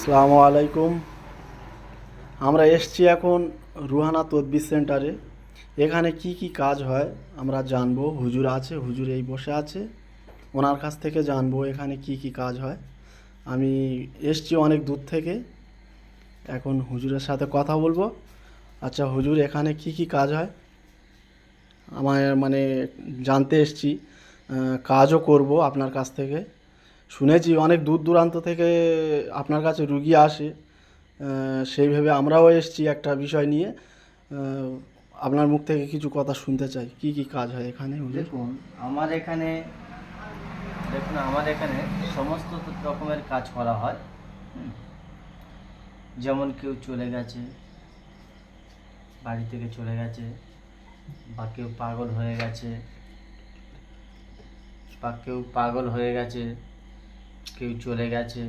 আসসালামু আলাইকুম। আমরা এসছি এখন রুহানা তদবির সেন্টারে। এখানে কি কি কাজ হয় আমরা জানব। হুজুর আছে, হুজুর এই বসে আছে। ওনার কাছ থেকে জানব এখানে কি কি কাজ হয়। আমি এসছি অনেক দূর থেকে। এখন হুজুরের সাথে কথা বলব। আচ্ছা হুজুর, এখানে কি কি কাজ হয়? আমার মানে জানতে এসছি। কাজও করব আপনার কাছ থেকে। শুনেছি অনেক দূর দূরান্ত থেকে আপনার কাছে রুগী আসে। সেইভাবে আমরাও এসেছি একটা বিষয় নিয়ে। আপনার মুখ থেকে কিছু কথা শুনতে চাই। কি কি কাজ হয় এখানে? দেখুন, আমার এখানে, দেখুন, আমার এখানে সমস্ত রকমের কাজ করা হয়। যেমন কেউ চলে গেছে, বাড়ি থেকে চলে গেছে, বা কেউ পাগল হয়ে গেছে, বা কেউ পাগল হয়ে গেছে কেউ চলে গেছে।